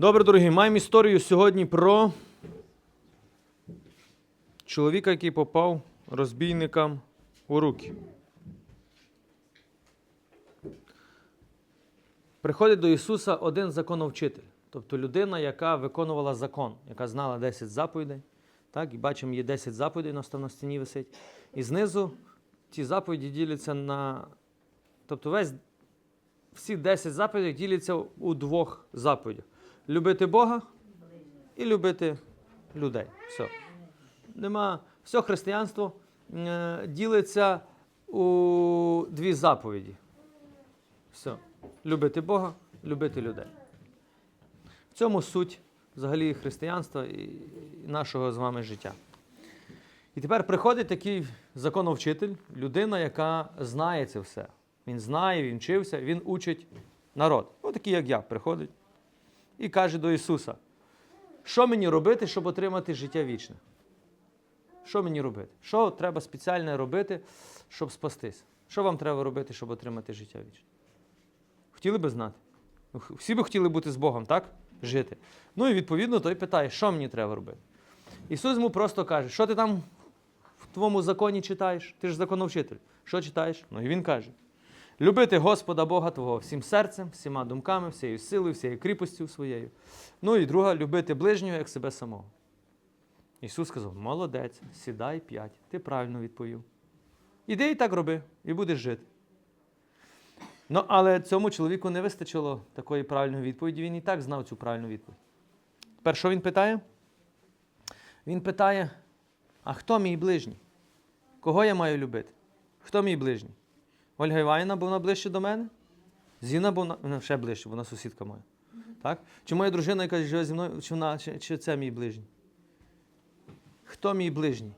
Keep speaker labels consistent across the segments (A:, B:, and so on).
A: Добре, дорогі, маємо історію сьогодні про чоловіка, який попав розбійникам у руки. Приходить до Ісуса один законовчитель, тобто людина, яка виконувала закон, яка знала 10 заповідей. Так, і бачимо, є 10 заповідей, на стіні висить. І знизу ті заповіді діляться на. Тобто весь всі 10 заповідей діляться у двох заповідях: любити Бога і любити людей. Все. Нема. Все християнство е, ділиться у дві заповіді. Все. Любити Бога, любити людей. В цьому суть взагалі християнства і нашого з вами життя. І тепер приходить такий законовчитель, людина, яка знає це все. Він знає, він вчився, він учить народ. Ось такий, як я, приходить і каже до Ісуса: що мені робити, щоб отримати життя вічне? Що мені робити? Що треба спеціальне робити, щоб спастись? Що вам треба робити, щоб отримати життя вічне? Хотіли би знати? Ну, Всі би хотіли бути з Богом, так? Жити. Ну і відповідно той питає, що мені треба робити? Ісус йому просто каже, що ти там в твоєму законі читаєш? Ти ж законовчитель. Що читаєш? Ну і він каже: любити Господа Бога Твого всім серцем, всіма думками, всією силою, всією кріпостю своєю. Ну і друга любити ближнього як себе самого. Ісус сказав: молодець, сідай п'ять, ти правильно відповів. Іди і так роби, і будеш жити. Ну, але цьому чоловіку не вистачило такої правильної відповіді. Він і так знав цю правильну відповідь. Тепер що він питає? Він питає: а хто мій ближній? Кого я маю любити? Хто мій ближній? Ольга Іванівна, бо вона ближче до мене? Зіна, бо вона, вона ще ближче, вона сусідка моя. Так? Чи моя дружина, яка живе зі мною, чи, вона, чи, чи це мій ближній? Хто мій ближній?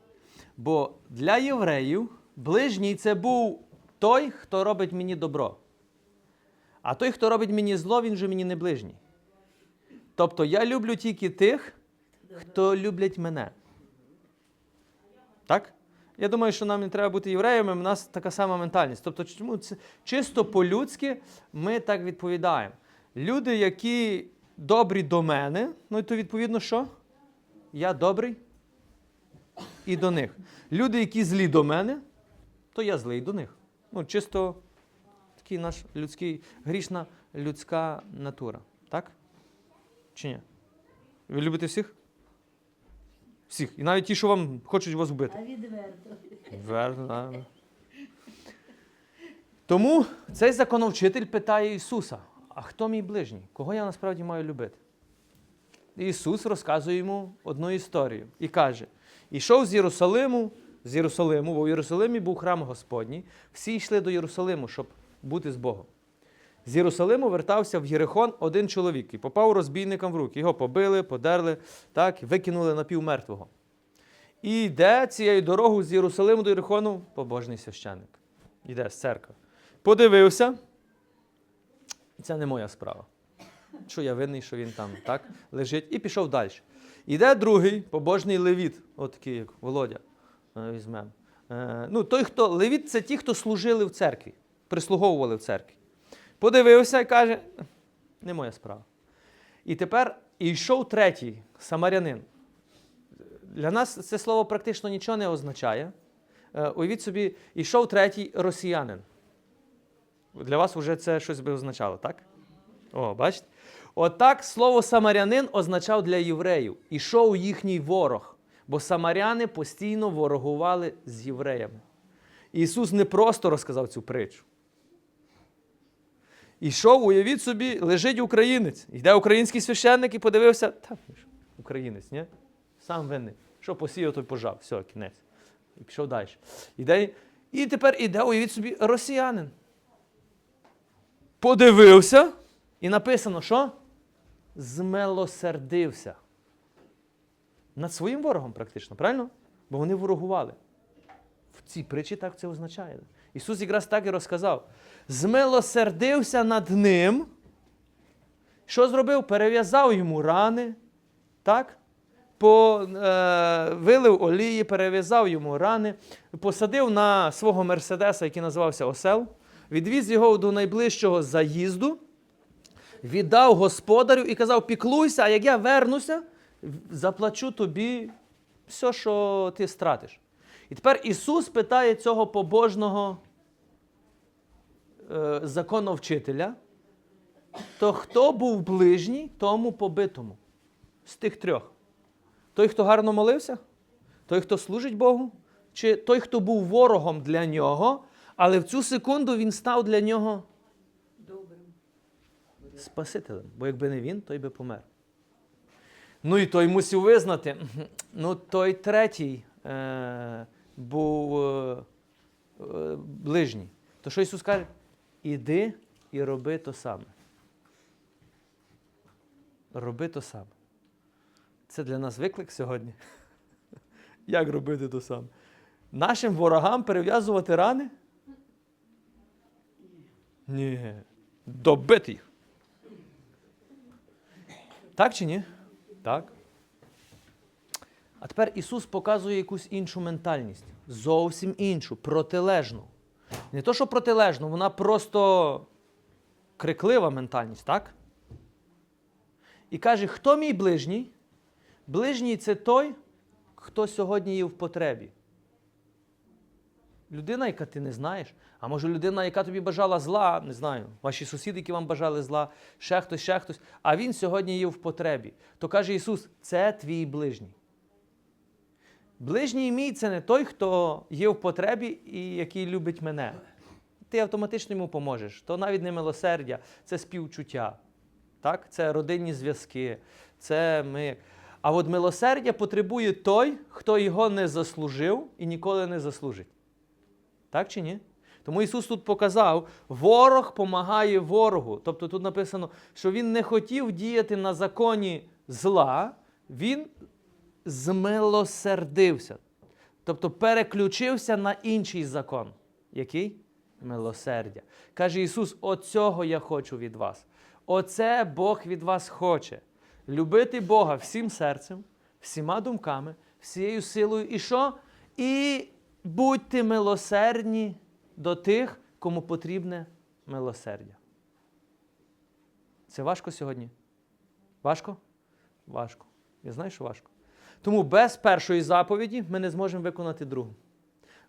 A: Бо для євреїв ближній це був той, хто робить мені добро. А той, хто робить мені зло, він же мені не ближній. Тобто я люблю тільки тих, хто люблять мене. Так? Я думаю, що нам не треба бути євреями, у нас така сама ментальність. Тобто, чому це чисто по-людськи ми так відповідаємо. Люди, які добрі до мене, ну і то відповідно що? Я добрий і до них. Люди, які злі до мене, то я злий до них. Ну, чисто такий наш людський, грішна людська натура. Так? Чи ні? Ви любите всіх? Всіх. І навіть ті, що вам хочуть вас вбити.
B: А відверто.
A: Верно, да. Тому цей законовчитель питає Ісуса: а хто мій ближній? Кого я насправді маю любити? І Ісус розказує йому одну історію і каже: ішов з Єрусалиму, з Єрусалиму, бо в Єрусалимі був храм Господній, всі йшли до Єрусалиму, щоб бути з Богом. З Єрусалиму вертався в Єрихон один чоловік і попав розбійникам в руки. Його побили, подерли, так, викинули напівмертвого. І йде цією дорогою з Єрусалиму до Єрихону побожний священник. Йде з церкви. Подивився. Це не моя справа. Що я винний, що він там так лежить, і пішов далі. Іде другий побожний левіт, от такий, як Володя. е, Візьмемо. Е, ну, той, хто левіт, це ті, хто служили в церкві, прислуговували в церкві. Подивився і каже: не моя справа. І тепер йшов третій самарянин. Для нас це слово практично нічого не означає. Е, Уявіть собі, йшов третій росіянин. Для вас вже це щось би означало, так? О, бачите? Отак слово самарянин означав для євреїв. Ішов їхній ворог. Бо самаряни постійно ворогували з євреями. Ісус не просто розказав цю притчу. Ішов, уявіть собі, лежить українець. Йде український священник і подивився, та українець, ні? Сам винний. Що посіяв, той пожав. Все, кінець. І пішов далі. Іде, і тепер іде, уявіть собі, росіянин. Подивився, і написано, що? Змилосердився. Над своїм ворогом, практично, правильно? Бо вони ворогували. В цій притчі так це означає. Ісус якраз так і розказав. Змилосердився над ним. Що зробив? Перев'язав йому рани, так? По, е, вилив олії, перев'язав йому рани, посадив на свого Мерседеса, який називався Осел, відвіз його до найближчого заїзду, віддав господарю і казав: піклуйся, а як я вернуся, заплачу тобі все, що ти стратиш. І тепер Ісус питає цього побожного е, законовчителя, то хто був ближній тому побитому з тих трьох? Той, хто гарно молився? Той, хто служить Богу? Чи той, хто був ворогом для нього, але в цю секунду він став для нього
B: Добрим.
A: Спасителем. Бо якби не він, той би помер. Ну і той мусив визнати. Ну, той третій е, був е, е, ближній. То що Ісус каже? Іди і роби то саме. Роби то саме. Це для нас виклик сьогодні. Як робити то саме? Нашим ворогам перев'язувати рани? Ні. Добити їх. Так чи ні? Так. А тепер Ісус показує якусь іншу ментальність. Зовсім іншу, протилежну. Не то, що протилежну, вона просто криклива ментальність, так? І каже, хто мій ближній? Ближній це той, хто сьогодні є в потребі. Людина, яка ти не знаєш, а може людина, яка тобі бажала зла, не знаю, ваші сусіди, які вам бажали зла, ще хтось, ще хтось, а він сьогодні є в потребі. То каже Ісус, це твій ближній. Ближній мій це не той, хто є в потребі і який любить мене. Ти автоматично йому поможеш. То навіть не милосердя, це співчуття. Так? Це родинні зв'язки, це ми. А от милосердя потребує той, хто його не заслужив і ніколи не заслужить. Так чи ні? Тому Ісус тут показав, ворог помагає ворогу. Тобто тут написано, що Він не хотів діяти на законі зла, Він змилосердився. Тобто переключився на інший закон. Який? Милосердя. Каже Ісус: оцього я хочу від вас. Оце Бог від вас хоче. Любити Бога всім серцем, всіма думками, всією силою. І що? І будьте милосердні до тих, кому потрібне милосердя. Це важко сьогодні? Важко? Важко. Я знаю, що важко. Тому без першої заповіді ми не зможемо виконати другу.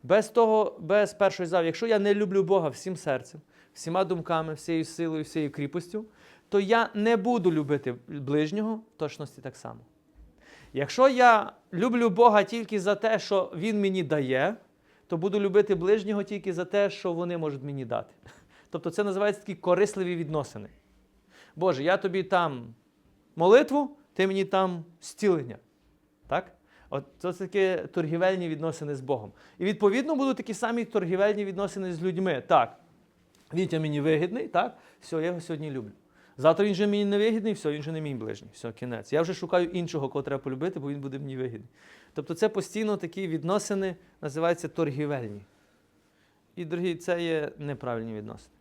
A: Без того, без першої заповіді, якщо я не люблю Бога всім серцем, всіма думками, всією силою, всією кріпостю, то я не буду любити ближнього в точності так само. Якщо я люблю Бога тільки за те, що Він мені дає, то буду любити ближнього тільки за те, що вони можуть мені дати. Тобто це називається такі корисливі відносини. Боже, я тобі там молитву, ти мені там зцілення. Так? От це такі торгівельні відносини з Богом. І відповідно будуть такі самі торгівельні відносини з людьми. Так, Вітя мені вигідний, так, все, я його сьогодні люблю. Завтра він же мені не вигідний, все, він вже не мій ближній. Все, кінець. Я вже шукаю іншого, кого треба полюбити, бо він буде мені вигідний. Тобто це постійно такі відносини називаються торгівельні. І, дорогі, це є неправильні відносини.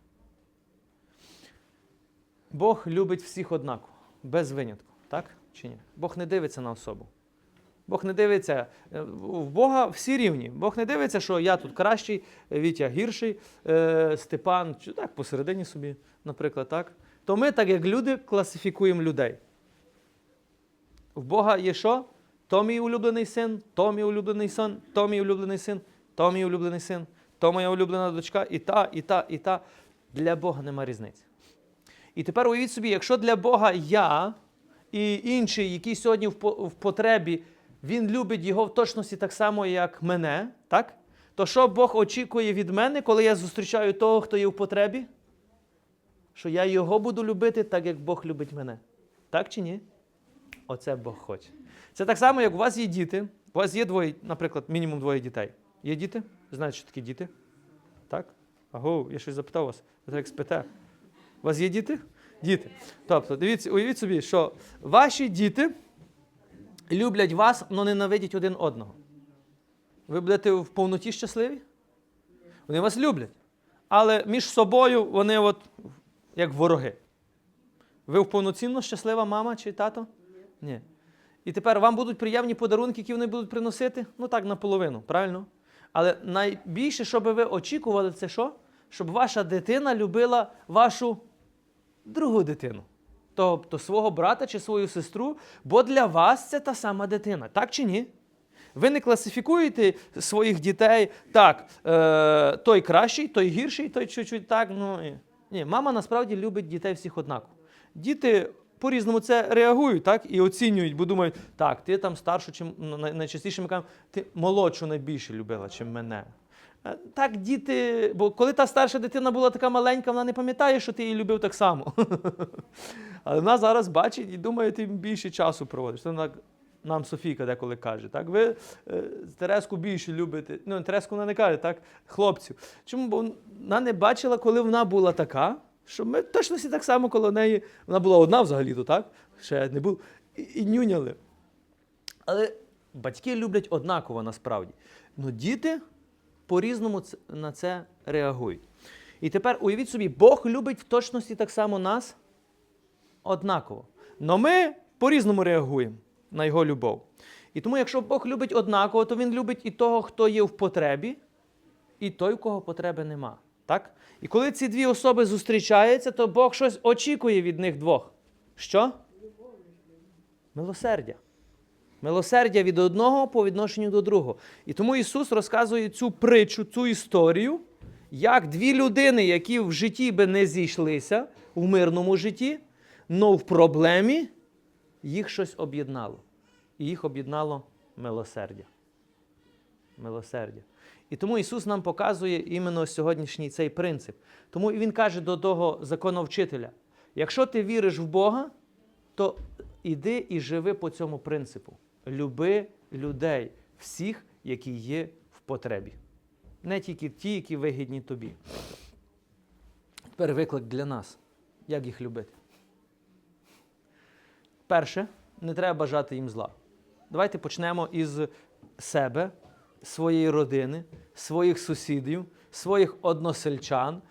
A: Бог любить всіх однаково, без винятку, так чи ні? Бог не дивиться на особу. Бог не дивиться, е, в Бога всі рівні. Бог не дивиться, що я тут кращий, Вітя гірший, е, Степан, чи так, посередині собі, наприклад, так. То ми, так як люди, класифікуємо людей. В Бога є що? То мій улюблений син, то мій улюблений син, то мій улюблений син, то мій улюблений син, то моя улюблена дочка, і та, і та, і та. Для Бога нема різниці. І тепер уявіть собі, якщо для Бога я і інший, який сьогодні в потребі, він любить його в точності так само, як мене, так? то що Бог очікує від мене, коли я зустрічаю того, хто є в потребі? Що я його буду любити так, як Бог любить мене. Так чи ні? Оце Бог хоче. Це так само, як у вас є діти. У вас є двоє, наприклад, мінімум двоє дітей. Є діти? Знаєте, що такі діти? Так? Аго, я щось запитав вас. Ви так спите. У вас є діти? Діти. Тобто, дивіться, уявіть собі, що ваші діти люблять вас, але ненавидять один одного. Ви будете в повноті щасливі? Вони вас люблять. Але між собою вони от як вороги. Ви в повноцінно щаслива мама чи тато? Ні. І тепер вам будуть приємні подарунки, які вони будуть приносити? Ну так, наполовину, правильно? Але найбільше, що би ви очікували, це що? Щоб ваша дитина любила вашу другу дитину. Тобто свого брата чи свою сестру, бо для вас це та сама дитина. Так чи ні? Ви не класифікуєте своїх дітей так, е, той кращий, той гірший, той чуть-чуть так. Ну, ні, мама насправді любить дітей всіх однаково. Діти по-різному це реагують, так, і оцінюють, бо думають, так, ти там старшу, чим найчастіше ми кажемо, ти молодшу найбільше любила, чим мене. Е, Так, діти, бо коли та старша дитина була така маленька, вона не пам'ятає, що ти її любив так само. Але вона зараз бачить і думає, ти більше часу проводиш. Це нам Софійка деколи каже. Так? Ви е, Тереску більше любите. Ну, Тереску вона не каже, так? Хлопців. Чому? Бо вона не бачила, коли вона була така, що ми точно всі так само коло неї. Вона була одна взагалі-то, так? Ще не було. І, і нюняли. Але батьки люблять однаково насправді. Ну діти по-різному на це реагують. І тепер уявіть собі, Бог любить в точності так само нас однаково. Но ми по-різному реагуємо на його любов. І тому, якщо Бог любить однаково, то він любить і того, хто є в потребі, і той, у кого потреби нема. Так? І коли ці дві особи зустрічаються, то Бог щось очікує від них двох. Що? Милосердя. Милосердя від одного по відношенню до другого. І тому Ісус розказує цю притчу, цю історію, як дві людини, які в житті би не зійшлися, в мирному житті, але в проблемі їх щось об'єднало. І їх об'єднало милосердя. Милосердя. І тому Ісус нам показує іменно сьогоднішній цей принцип. Тому Він каже до того законовчителя: якщо ти віриш в Бога, то іди і живи по цьому принципу. Люби людей, всіх, які є в потребі. Не тільки ті, які вигідні тобі. Тепер виклик для нас. Як їх любити? Перше, не треба бажати їм зла. Давайте почнемо із себе, своєї родини, своїх сусідів, своїх односельчан,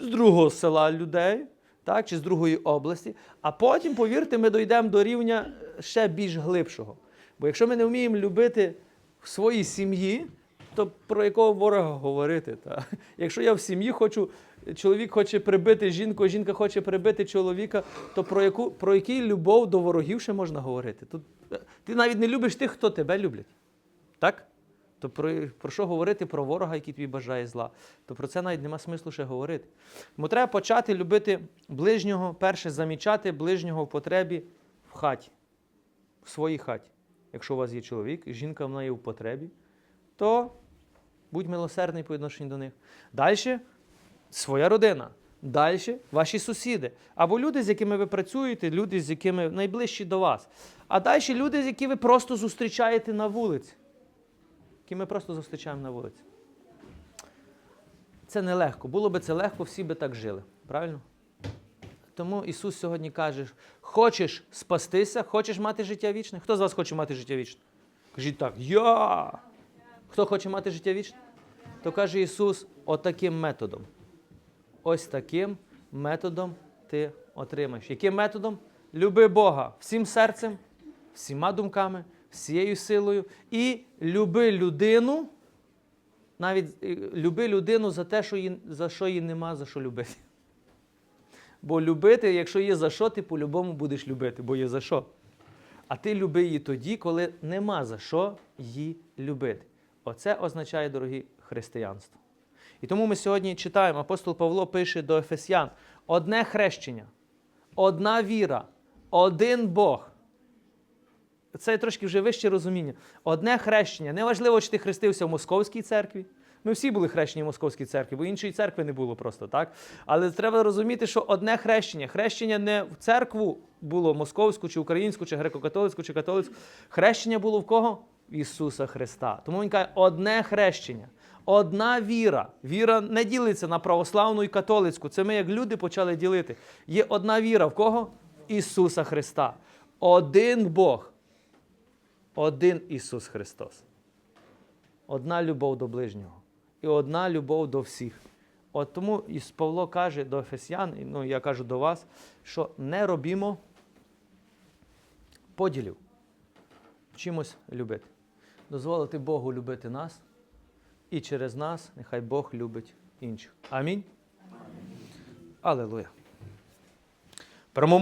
A: з другого села людей, так, чи з другої області. А потім, повірте, ми дійдемо до рівня ще більш глибшого. Бо якщо ми не вміємо любити в своїй сім'ї, то про якого ворога говорити? Та? Якщо я в сім'ї хочу, чоловік хоче прибити жінку, жінка хоче прибити чоловіка, то про яку про який любов до ворогів ще можна говорити? Тут е, ти навіть не любиш тих, хто тебе люблять. Так? То про, про що говорити про ворога, який тобі бажає зла? То про це навіть нема смислу ще говорити. Тому треба почати любити ближнього, перше замічати ближнього в потребі в хаті, в своїй хаті. Якщо у вас є чоловік, жінка вона є в потребі, то будь милосердний по відношенню до них. Далі своя родина. Далі ваші сусіди. Або люди, з якими ви працюєте, люди, з якими найближчі до вас. А далі люди, з якими ви просто зустрічаєте на вулиці. Які ми просто зустрічаємо на вулиці. Це нелегко. Було би це легко, всі би так жили. Правильно? Тому Ісус сьогодні каже: хочеш спастися, хочеш мати життя вічне? Хто з вас хоче мати життя вічне? Кажіть так, я. Хто хоче мати життя вічне? То каже Ісус, отаким методом. Ось таким методом ти отримаєш. Яким методом? Люби Бога всім серцем, всіма думками, всією силою. І люби людину, навіть е, люби людину за те, що її, за що її нема за що любити. Бо любити, якщо є за що, ти по-любому будеш любити, бо є за що. А ти люби її тоді, коли нема за що її любити. Оце означає, дорогі, християнство. І тому ми сьогодні читаємо, апостол Павло пише до Ефесян: одне хрещення, одна віра, один Бог. Це трошки вже вище розуміння. Одне хрещення. Неважливо, чи ти хрестився в Московській церкві. Ми всі були хрещені в Московській церкві, бо іншої церкви не було просто, так? Але треба розуміти, що одне хрещення. Хрещення не в церкву було московську, чи українську, чи греко-католицьку, чи католицьку. Хрещення було в кого? В Ісуса Христа. Тому він каже, одне хрещення. Одна віра. Віра не ділиться на православну і католицьку. Це ми як люди почали ділити. Є одна віра в кого? Ісуса Христа. Один Бог. Один Ісус Христос. Одна любов до ближнього. І одна любов до всіх. От тому і Павло каже до Ефесян, ну я кажу до вас, що не робімо поділів. Чимось любити. Дозволити Богу любити нас, і через нас нехай Бог любить інших. Амінь. Перемо-